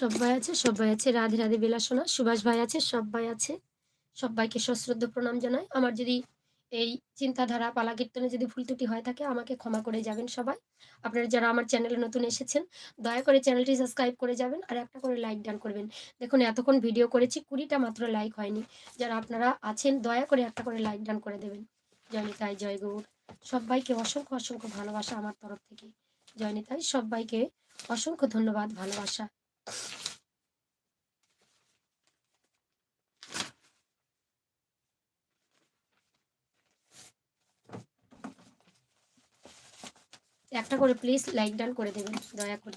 সব্বাই আছে সব্বাই আছে। রাধে রাধে বেলাসোনা সুভাষ ভাই আছে, সব্বাই আছে। সবাইকে সশ্রদ্ধ প্রণাম জানাই। আমার যদি এই চিন্তাধারা পালা কীর্তনে যদি ভুল ত্রুটি হয়ে থাকে, আমাকে ক্ষমা করে যাবেন সবাই। আপনারা যারা আমার চ্যানেলে নতুন এসেছেন, দয়া করে চ্যানেলটি সাবস্ক্রাইব করে যাবেন আর একটা করে লাইক ডান করবেন। দেখুন, এতক্ষণ ভিডিও করেছি, কুড়িটা মাত্র লাইক হয়নি। যারা আপনারা আছেন, দয়া করে একটা করে লাইক ডান করে দেবেন। জয়নিতাই জয় গৌর। সবাইকে অসংখ্য অসংখ্য ভালোবাসা আমার তরফ থেকে। জয়নিতাই সবাইকে অসংখ্য ধন্যবাদ, ভালোবাসা। একটা করে প্লিজ লাইক ডান করে দেবেন দয়া করে।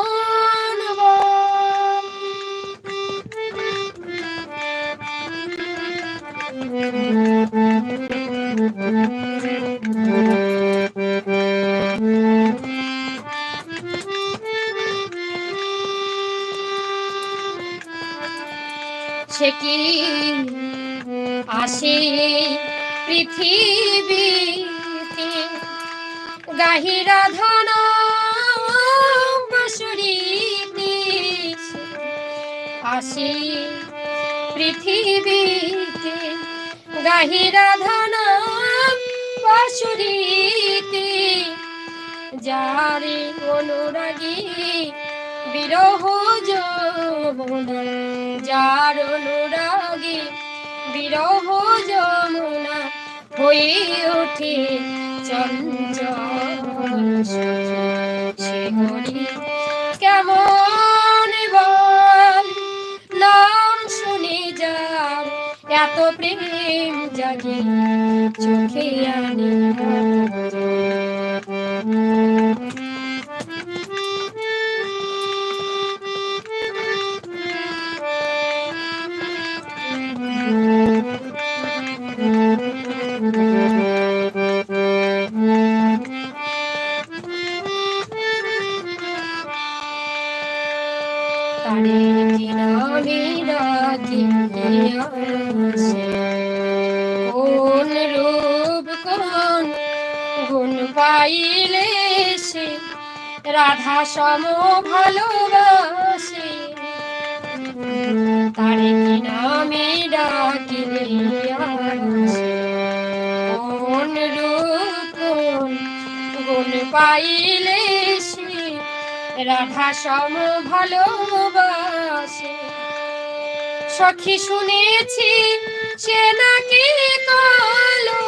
সে কি? আসে পৃথিবীতে গাহিরা ধন বাসুরিতে আসে পৃথিবীতে গাহিরা ধন বাসুরিতে যারে অনুরাগী বিরহ যমুনা, যার অনুরাগী বিরহ যমুনা হয়ে ওঠে চঞ্চল কেমন বল? নাম শুনে যার এত প্রেম জাগে, চোখে আনে। কোন রূপ কোন গুণ পাইলে সে রাধা সম ভালোবাসে। তারে কি নামে ডাকিলে পাইলে সে রাধা সম ভালোবাসে সখী শুনেছি সে নাকি কালো।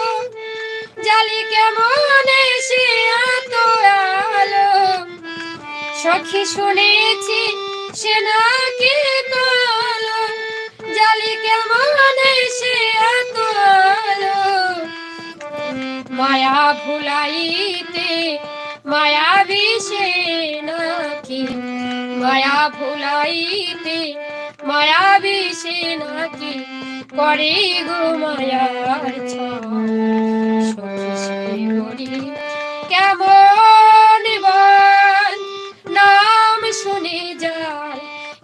জালি কেমন সে এত আলো। সখী শুনেছি সে নাকি কালো। জালি কেমন সে এত আলো। মায়া ভুলাইতে মায়া বিষে নাকি? মায়া ভুলাইতে মায়া বিষে নাকি? করে গো মায়ার ছড়ি কেমন বল? নাম শুনে যায়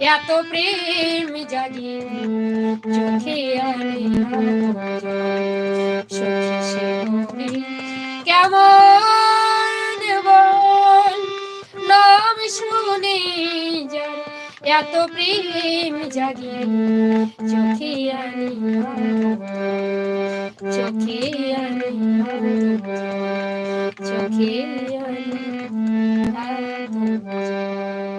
এত প্রেম জাগে চোখে আনে সে কেমন এত প্রেম জাগি চোখে আনি চোখে আনি চোখে